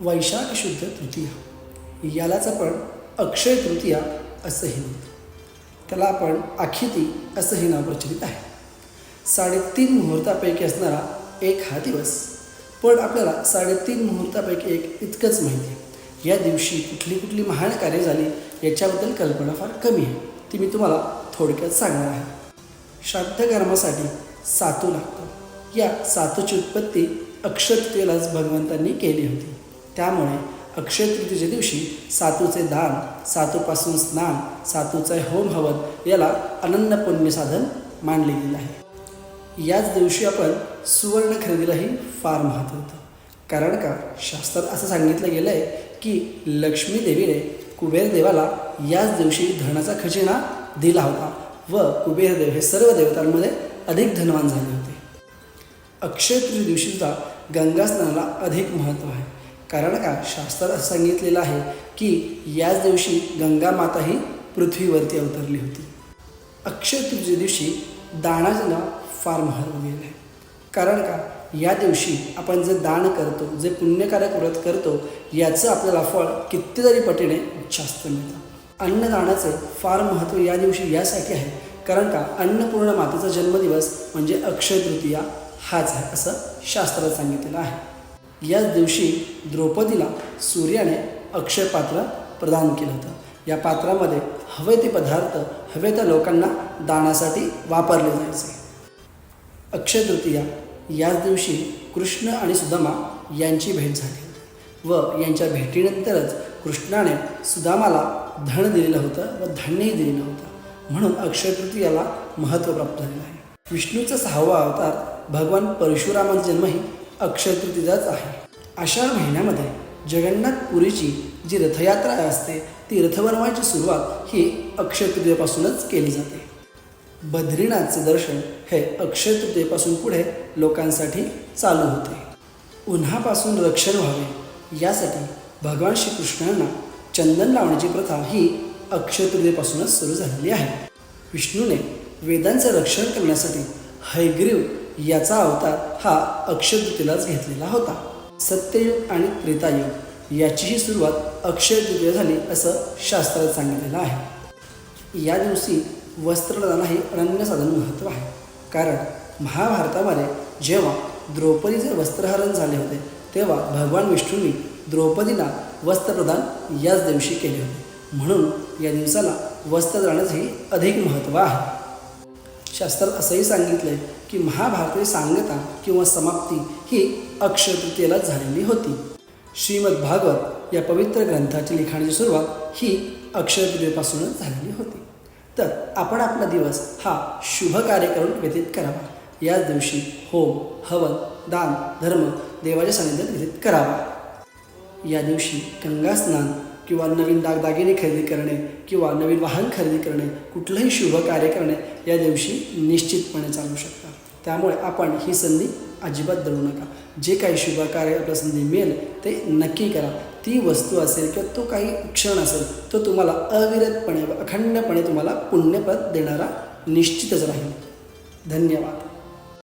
वैशाख शुद्ध तृतीया. यालाच आपण अक्षय तृतीया असंही म्हणतो. त्याला आपण आखिती असंही नाव प्रचलित आहे. साडेतीन मुहूर्तापैकी असणारा एक हा दिवस. पण आपल्याला साडेतीन मुहूर्तापैकी एक इतकंच माहिती आहे. या दिवशी कुठली कुठली महान कार्य झाली याच्याबद्दल कल्पना फार कमी आहे. ती मी तुम्हाला थोडक्यात सांगणार आहे. श्राद्ध कर्मासाठी सातू लागतो. या सातूची उत्पत्ती अक्षय तृतीयेलाच भगवंतांनी केली होती. त्यामुळे अक्षय तृतीयेच्या दिवशी सातूचे दान सातूपासून स्नान सातूचा होम हवन याला अनन्य पुण्यसाधन मानले गेले आहे याच दिवशी आपण सुवर्ण खरेदीलाही फार महत्त्व होतं. कारण का? शास्त्रात असं सांगितलं गेलं आहे की लक्ष्मी देवीने कुबेर देवाला याच दिवशी धनाचा खजिना दिला होता व कुबेरदेव हे सर्व देवतांमध्ये अधिक धनवान झाले होते. अक्षय तृतीय दिवशीसुद्धा गंगा स्नानाला अधिक महत्त्व आहे. कारण का? शास्त्रात सांगितलेलं आहे की याच दिवशी गंगा माता ही पृथ्वीवरती अवतरली होती. अक्षय तृतीय दिवशी दानाला फार महत्त्व दिलं आहे. कारण का? या दिवशी आपण जे दान करतो जे पुण्यकारक व्रत करतो याचं आपल्याला फळ कितीतरी पटीने जास्त मिळतं. अन्नदानाचे फार महत्त्व या दिवशी यासाठी आहे. कारण का? अन्नपूर्ण मातेचा जन्मदिवस म्हणजे अक्षय तृतीया हाच आहे असं शास्त्रात सांगितलेलं आहे. याच दिवशी द्रौपदीला सूर्याने अक्षय पात्र प्रदान केलं होतं. या पात्रामध्ये हवे ते पदार्थ हवे त्या लोकांना दानासाठी वापरले जायचे. अक्षय तृतीया याच दिवशी कृष्ण आणि सुदामा यांची भेट झाली व यांच्या भेटीनंतरच कृष्णाने सुदामाला धन दिलेलं होतं व धान्यही दिलेलं होतं. म्हणून अक्षय तृतीयाला महत्त्व प्राप्त झालेलं आहे. विष्णूचा सहावा अवतार भगवान परशुरामाचा जन्मही अक्षय तृतीयाच आहे. आषाढ महिन्यामध्ये जगन्नाथपुरीची जी रथयात्रा असते ती रथ बनवायची सुरुवात ही अक्षय तृतीयेपासूनच केली जाते. बद्रीनाथचे दर्शन हे अक्षय तृतीयेपासून पुढे लोकांसाठी चालू होते. उन्हापासून रक्षण व्हावे यासाठी भगवान श्रीकृष्णांना चंदन लावण्याची प्रथा ही अक्षय तृतीयेपासूनच सुरू झालेली आहे. विष्णूने वेदांचं रक्षण करण्यासाठी हैग्रीव याचा अवतार हा अक्षयतृतीलाच घेतलेला होता. सत्ययुग आणि त्रेतायुग याचीही सुरुवात अक्षयतृतीय झाली असं शास्त्रात सांगितलेलं आहे. या दिवशी वस्त्रदान हे अनन्य साधन महत्त्व आहे. कारण महाभारतामध्ये जेव्हा द्रौपदीचे वस्त्रहरण झाले होते तेव्हा भगवान विष्णूंनी द्रौपदीला वस्त्रप्रदान याच दिवशी केले होते. म्हणून या दिवसाला वस्त्रदानाचंही अधिक महत्त्व आहे. शास्त्रात असंही सांगितलं आहे की महाभारती सांगता किंवा समाप्ती ही अक्षयतृतीयेला झालेली होती. श्रीमद भागवत या पवित्र ग्रंथाची लिखाणाची सुरुवात ही अक्षयतृतीयेपासूनच झालेली होती. तर आपण आपला दिवस हा शुभ कार्य करून व्यतीत करावा. याच दिवशी होम हवन दान धर्म देवाच्या सानिध्यात व्यतीत करावा. या दिवशी गंगा स्नान किंवा नवीन दागदागिने खरेदी करणे किंवा नवीन वाहन खरेदी करणे कुठलंही शुभ कार्य करणे या दिवशी निश्चितपणे चालू शकतात. त्यामुळे आपण ही संधी अजिबात दळू नका. जे काही शुभ कार्य आपल्या संधी मिळेल ते नक्की करा. ती वस्तू असेल किंवा तो काही क्षण असेल तो तुम्हाला अविरतपणे अखंडपणे तुम्हाला पुण्यपद देणारा निश्चितच राहील. धन्यवाद.